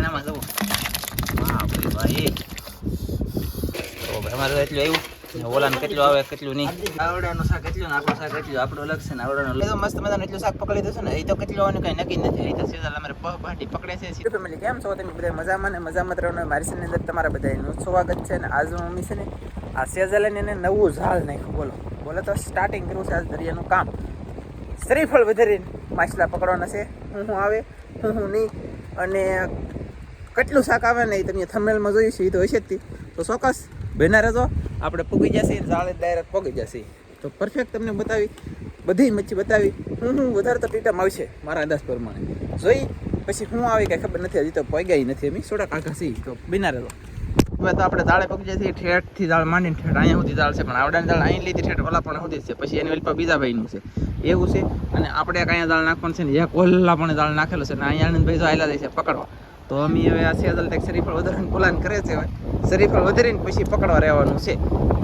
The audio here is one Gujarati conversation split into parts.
એનામાં જવું ભાઈ ભાઈ. તો અમારું એટલું આવ્યું. ઓલાનું કેટલું આવે કેટલું નહીં. આવડાનું શાક કેટલું ને આપણું શાક કેટલું આપણું અલગ છે ને આવડાનું તો મસ્ત મજાનું એટલું શાક પકડી દેશું ને. એ તો કેટલું આવવાનું કંઈ નક્કી નથી. એ તો સીધા અમારે પગ ભાટી પકડે છે. ફેમિલી કેમ છો? તમે બધા મજામાં ને? મજામાં રહો મારી છે અંદર તમારા બધાનું સ્વાગત છે ને આજ મમ્મી છે ને આ સેઝલને એને નવું ઝાડ નાખ્યું. બોલો. બોલો તો સ્ટાર્ટિંગ કર્યું છે આજ દરિયાનું કામ. શ્રીફળ વધારીને માછલા પકડવાના છે. હું હું આવે હું હું નહીં. અને કેટલું શાક આવે ને એ તમે થંબનેલમાં જોયું છે, એ તો હશે જ તો. ચોક્કસ બેના રહેજો આપણે પૂગી જશે ઝાડે ડાયરેક્ટ પગી જશે. તો પરફેક્ટ તમને બતાવી, બધી મચ્છી બતાવી. હું હું વધારે તો ટીટમ આવશે મારા અંદાજ પ્રમાણે. જોઈ, પછી હું આવી કાંઈ ખબર નથી, હજી તો પગ્યા નથી અમે સોડા કાકા સી તો બિના રહેજો હવે તો આપણે દાળે પગી જાય છે ઠેઠથી દાળ માંડીને ઠેઠ અહીંયા સુધી દાળ છે, પણ આવડાની દાળ અહીં લીધી, ઠેઠ ઓલા પણ સુધી છે. પછી એની વેલપા બીજા ભાઈનું છે. એવું છે. અને આપણે કાંઈ દાળ નાખવાનું છે ને, એક ઓલા પણ દાળ નાખેલું છે ને, અહીંયા આનંદભાઈ તો આવેલા જાય છે, પકડવા. તો અમે હવે આ સેદલ ટેક શરીફળ વધારીને પ્લાન કરે છે હવે. શરીફળ વધારીને પછી પકડવા રહેવાનું છે.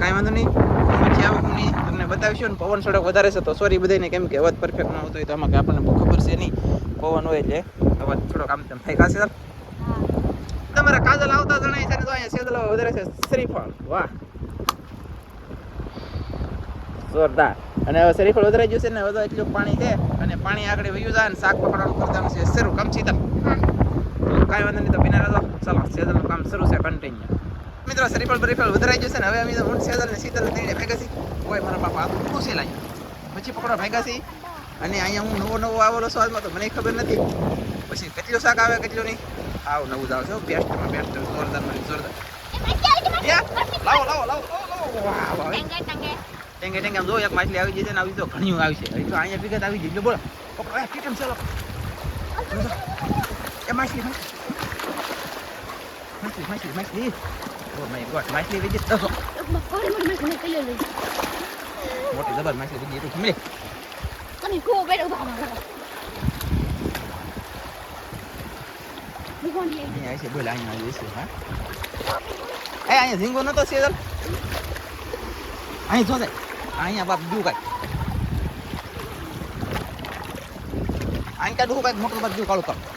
કાંઈ વાંધો નહીં. પછી હું નહીં તમને બતાવીશું ને પવન સડક વધારે છે તો સોરી બધાને કેમ કે અવાજ પરફેક્ટ ન આવતો હોય તો આમાં આપણને ખબર છે નહીં. પવન હોય એટલે અવાજ થોડોક આમ તેમ થાય. કાશે તમારા કાજલ આવતા જણાય છે તો અહીંયા સેદલ વધારે છે. શરીફળ. વાહ. જોરદાર. અને હવે શરીફળ વધારે ગયું છે ને, હવે એટલું પાણી છે. અને પાણી આગળ વયું જાય ને શાક પકડવાનું કરવાનું છે. શરૂ કમ સીધા તો કાંઈ વાંધો નહીં તો બિના રહેજો ચાલો સેદલનું કામ શરૂ છે કન્ટિન્યુ મિત્રો શ્રીફળ બરીફળ વધારાઈ જશે ને હવે અમે હું સેદલ ને શીતલ થઈને ભેગા છીએ. કોઈ મારા બાપા આ ખુશી લાગી પછી પકડો ભેગા છીએ. અને અહીંયા હું નવો નવો આવેલો સ્વાદમાં તો મને ખબર નથી. પછી કેટલું શાક આવે કેટલું નહીં. આવું નવું જ આવશે બેસ્ટમાં બેસ્ટ જોરદાર મને જોરદાર. લાવો લાવો લાવો વાહ વાહ ટેંગે ટેંગે. આમ જો એક માછલી આવી જશે ને આવી તો ઘણી આવી છે. તો અહીંયા વિગત આવી જઈ બોલો. પકડો એ ટીટમ ચાલો એ માછલી માછલી માછલી માછલી ઓ માય ગોડ માછલી વિગત તો મોટી જબર માછલી વિગત તો ખીમલે અહીંયા આવી છે બોલ અહીંયા આવી છે હા એ અહીંયા ઝીંગો નતો સેજલ અહીં જો અહીંયા બાપ દુ કાંઈ અહીં કાઢું કાંઈક મોટું બાપ દુ કાળું કાળું અહીં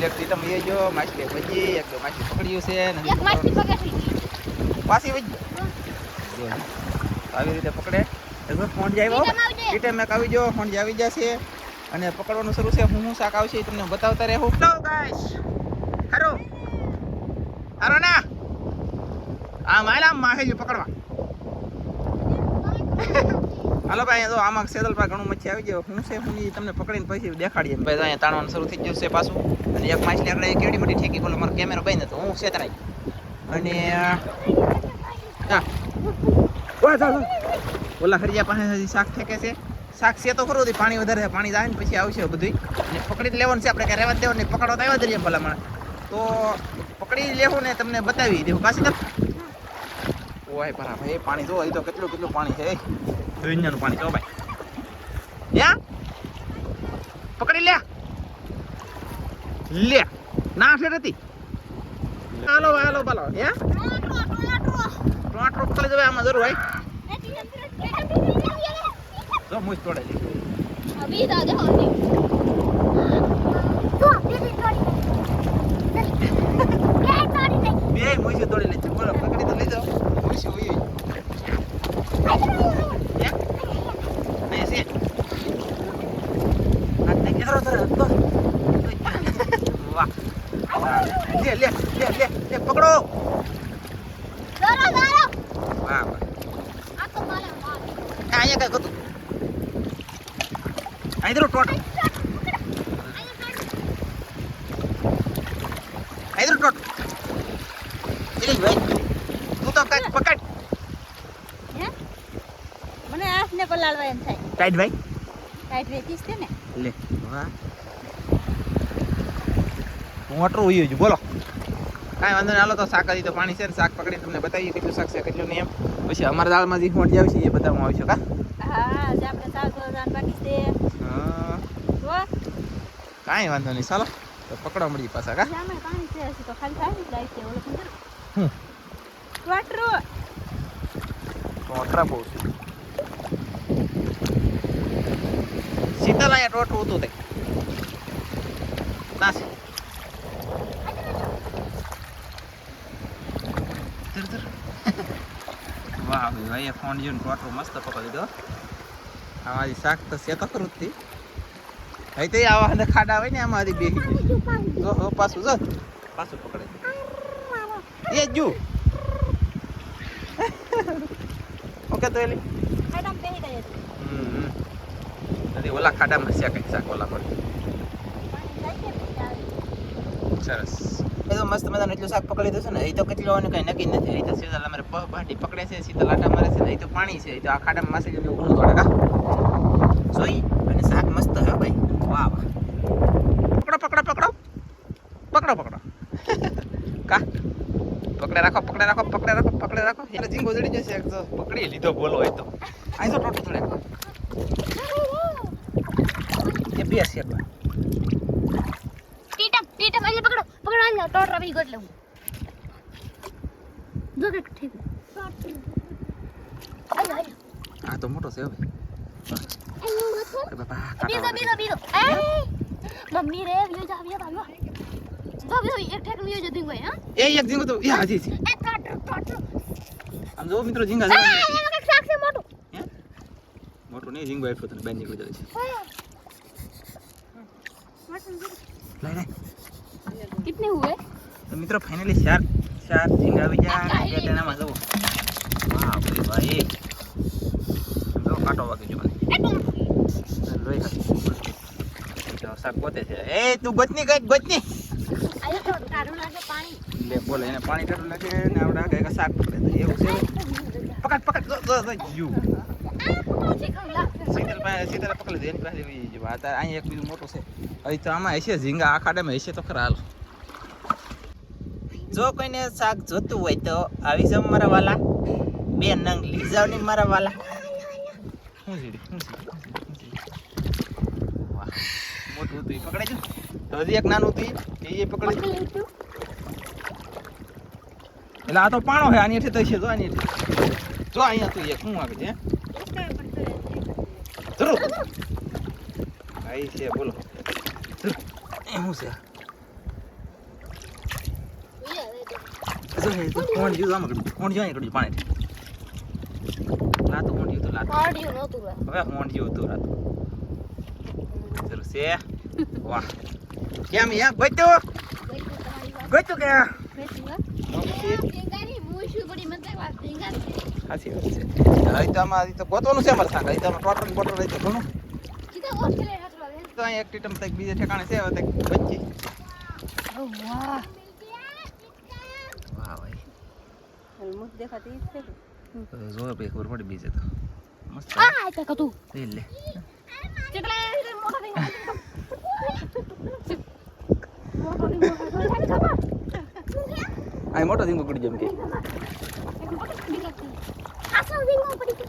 લેટ તીતમ એ જો માછલી પછી એક બે માછલી પકડ્યું છે ને પાછી જો આવી રીતે પકડે. જો ફોન જાય આવ્યો એ ટાઈમે આવી જો ફોન આવી જશે અને પકડવાનું શરૂ છે. હું હું શાક આવશે તમને બતાવતા રહેવું હેલો ગાઈસ હારો. હારો ના. આ માયલા માહે પકડવા. હાલો ભાઈ તો આમાં સેદલ પર ઘણું મચ્છી આવી ગયો. હું છે, હું તમને પકડીને પછી દેખાડીએ. ભાઈ અહીંયા તાણવાનું શરૂ થઈ ગયું પાછું. અને એક માછલી આપણે કેવડી મોટી ઠેકી બોલો મારો કેમેરો બંધ હતો. હું છેતરાઈ અને ઓલા હરિયા પાસે હજી શાક ઠેકે છે. શાક છે તો ખરું પાણી વધારે છે. પાણી જાય ને પછી આવશે બધું અને પકડી લેવાનું છે, આપણે ક્યાં રહેવા દેવાનું પકડવા તો આવ્યા રહીએ ભલામણ. તો પકડી લેવું ને તમને બતાવી દેવું. કાશી તક ઓય પરા ભાઈ પાણી જો અહીં તો કેટલું કેટલું પાણી છે દુનિયાનું પાણી જો ભાઈ. યા? પકડી લે. લે. ના ફેર હતી હાલો હાલો બાલો. યા? ટોટ રોપ કરી દેવાય આમાં જરૂર ભાઈ જો મુજ તોડે છે. બે મુજ તોડી લે છે પકડી તો લઈ જાઓ મુજ યા ને છે આ તે કેરો ધરે તો વાહ લે લે લે લે લે પકડો વાહ વાહ આ અહીંયા કઈ હતું અહીં ધરો ટોટ અહીં ધરો ટોટ એલી ભાઈ તું કાંઈક પકડ. મને હાથને પલાળવા એમ થાય. ટાઈટ ભાઈ. ટાઈટ વેચીશ તે ને? લે વાહ હું બોલો. કાંઈ વાંધો નહીં હાલો તો શાક હજી તો પાણી છે ને શાક પકડીને તમને બતાવીએ કેટલું શાક છે કેટલું નહીં એમ. પછી અમારા દાળમાં જે મોટી આવી છે એ બતાવવામાં આવશે કા? હા જે આપણે શાક બાકી છે. હા. કાંઈ વાંધો નહીં ચાલો. તો પકડવા મળી પાછા કા? પાણી છે તો ખાલી થાય ને લાઈટ છે ઓલો ટોટું હતું તે. ના છે ધર, ધર. વાહ ભાઈ ફોન જોઈને ટોટરો મસ્ત પકડી દો આમાં હજી શાક તો શેતો તો ખરું જ તે. હવે તે આવા અને ખાડા હોય ને આમાંથી બે જો પાછું. જો. પાછું પકડે. એ જ. જુ ઓકે તો એલી હજી ઓલા ખાડામાં છે કંઈક શાક ઓલા પર. સરસ. એ તો મસ્ત મજાનું એટલું શાક પકડી દઉં છે ને એ તો કેટલી હોવાનું કઈ નક્કી નથી. એ તો સીધા અમારે પગ ભાટી પકડે છે સીધા લાટા મારે છે ને એ તો પાણી છે એ તો આ ખાડામાં માસી જેવું ઘણું દોડે કા. જોઈ અને શાક મસ્ત હે ભાઈ. વાહ વાહ. પકડો પકડો પકડો. પકડો પકડો. કા? પકડે રાખો પકડે રાખો પકડે રાખો પકડે રાખો એટલે ઝીંગો જડી જશે એક તો પકડી લીધો બોલો હોય તો અહીં તો ટોટો થોડે એ બે છે બા ટીટમ ટીટમ એટલે પકડો પકડો આને ટોટ રવી ગોટ લઉં જો કે ઠીક આયો આયો આ તો મોટો છે હવે અરે બાપા બીજો કાંટા બીજો બીજો એ મમ્મી રે વિયો જા વિયો જા એ એક ઝીંગો તો એ આમ જો મિત્રો ઝીંગા છે નહીં ઝીંગો આપ્યો તને બેન છે. મિત્રો ફાઇનલી ચાર ચાર ઝીંગા આવી ગયા. બે તેનામાં જવો હા ભાઈ જો કાટો વાગી જોવાની લોહી સાપ પોતે છે. એ તું ગોતની કઈ ગોતની. એને પાણી કાઢું લાગે ને આવડા કે શાક પકડે તો એવું છે. પકડ પકડ જો જો. જો પાસે પકડી દે એની પાસે તારે અહીં એક બીજું મોટું છે. અહીં તો આમાં હશે ઝીંગા, આ ખાડામાં હશે તો ખરા જો કોઈને શાક જોતું હોય તો આવી જાવ મારા વાલા. બે નંગ લઈ જાવ ને મારા વાલા. મોટું હતું એ. પકડે છે તો હજી એક નાનું હતી એ પકડી એટલે આ તો પાણો છે આની હેઠે તો છે જો આની હેઠે. જો અહીંયા તું એક શું આવે છે? જરૂર ભાઈ છે બોલો. એ શું છે? કોણ જીવ આમાં ગડ્યું કોણ જીવ અહીંયા પાણી લાતો કોણ જીવ તો લાતો? હવે કોણ જીવ હતું રાતો જરૂર છે. વાહ. કેમ યા ગોત્યો? ગોત્યો કે વાત છે. હવે તો આમાં તો ગોતવાનું છે અમારે શાક હજી તો ટોટલ બોટલ રહી તો ઘણું. તો અહીં એક ટીટમ તક બીજે ઠેકાણે છે હવે તક વચ્ચે વાહ ભાઈ. હલમુત દેખાતી છે જોવે પછી ખબર પડી બીજે તો. મસ્ત. લે. આ મોટો ધીંગો ગડી જેમ કે.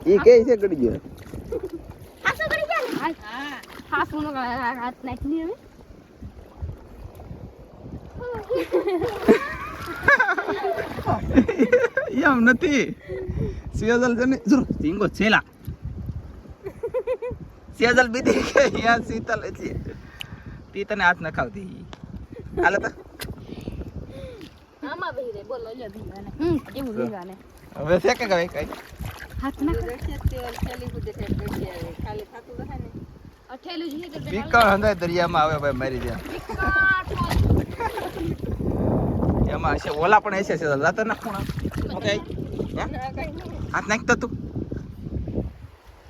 એ કે છે ગડી ગયો. હાથ નાખી હવે એમ નથી. સિયાજલ જને ને જો ધીંગો છેલા સિયાજલ બીધી કે યા શીતલ એટલે તી તને હાથ નખાવતી હાલ તો. આમાં બેહી રે બોલો લ્યો ભીંગાને. હમ ભીંગાને. હવે કઈ હાથ ને. દરિયામાં આવે ભાઈ મારી જ્યાં એમાં હશે ઓલા પણ હશે છે લાતો ના ખૂણા ઓકે. હાથ નાખતો તું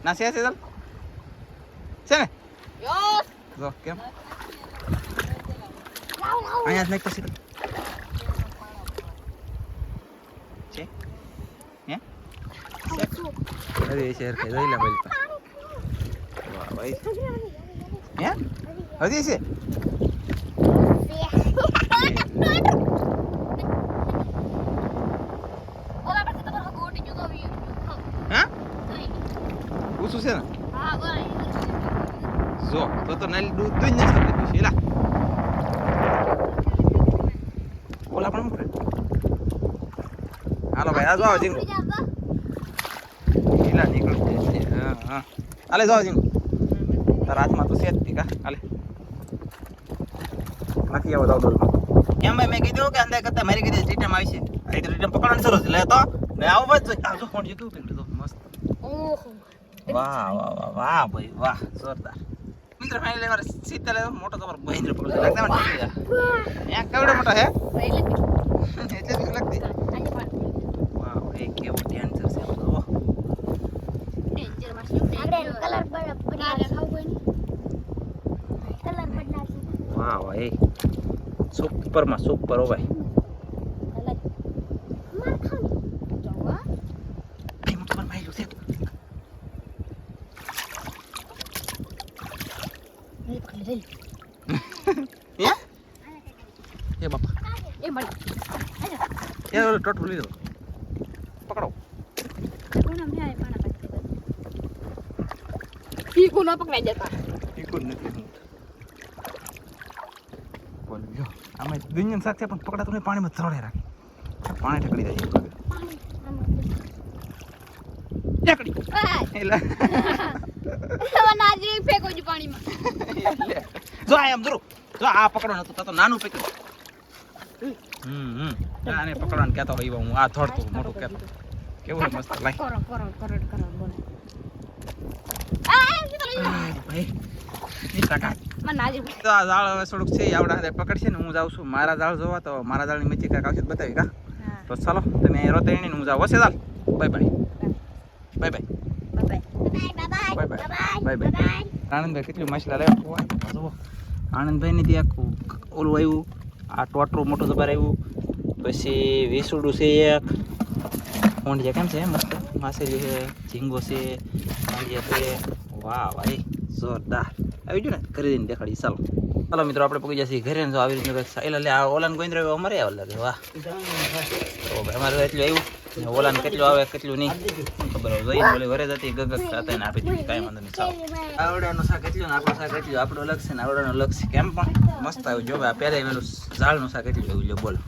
ના છે છે ચાલ. છે ને? કેમ? અહીંયા જ નાખતો છે હે અરે શેર ખાઈ જોઈ લે ભાઈ વાહ ભાઈ હે હજી છે ઓલા પર તો બરો ગોટી જો તો વી હા પૂછું છે ને હા બોલ જો તો તો નાલી દૂધ દૂધ ને સબે દૂધ એલા ઓલા પણ મૂકે હાલો ભાઈ આ જો આવો જીંગો એલા નીકળી હા હા. હાલે જાઓ જીંગો તારા હાથમાં તો છે જ તી કા હાલે. નાખી આવો દાવ ડોલમાં એમાં મેં કીધું કે અંદર કરતા મારી કીધી રીટમ આવી છે. આ રીતે રીટમ પકડવાની શરૂ છે. લે તો. ને આવું બસ આ જો ફોન જીતું પીકડું તો મસ્ત. ઓહો. વાહ વાહ વાહ વાહ ભાઈ વાહ. જોરદાર. મિત્ર ફાઇનલી મારે સીતા લે મોટો તમારો મહેન્દ્ર પકડો લાગતા મને છે યા કેવડો મોટો હે? એટલે એટલે લાગતી. કેવું ડેન્જર છે તો ડેન્જરમાં શું આગળ સુપરમાં સુપર હોય Ya, papá. Ya, mala. Ya, lo otro, ઈ કોનો પકડાઈ જતા ઈકું નથી બોલ જો આમાં શાક છે પણ પકડાતું નહીં પાણીમાં તળે રાખે પાણી ઠકડી જાય ઠકડી એટલે નાજી ફેંકો જ પાણીમાં જો આ એમ જરૂર જો આ પકડો નતું તો તો નાનું પકડ્યું હમ હમ આને પકડવાનું કહેતો હોય હું આ થોડતું મોટું કહેતો કેવું મસ્ત લાય કરો કરો કરો કરો તો આ છે આવડા પકડશે ને હું જાઉં છું મારા જાળ જોવા તો મારા જાળની મચ્છી કાંઈક આવશે બતાવી કા તો ચાલો તમે અહીં હું જાઉં હશે ચાલ bye bye bye bye bye bye bye bye Anandbhai કેટલી મસલા લાવ્યા જુઓ આનંદભાઈ ને ત્યાં ઓલું આવ્યું આ ટોટરું મોટું જબર આવ્યું પછી વેસુડું છે એક ઊંડિયા કેમ છે મસ્ત માછલી છે ઝીંગો છે ઊંડિયા છે વાહ ભાઈ જોરદાર આવી ગયું ને કરી દઈને દેખાડી ચાલો ચાલો મિત્રો આપણે પગી જશે ઘરે ને આવી રીતનું કંઈક લે આ ઓલાન ગોવિંદ્ર અમારે આવે અમારે એટલું આવ્યું ને કેટલું આવે કેટલું નહીં ખબર હોય જોઈએ ઓલી વરે એને આપી દીધી કાંઈ વાંધો નહીં ચાલો આવડાનું શાક એટલું ને આપણું શાક એટલું આપણું અલગ છે ને આવડાનું છે કેમ પણ મસ્ત આવ્યું જો પહેલાં પેલું ઝાડનું શાક એટલું લ્યો બોલો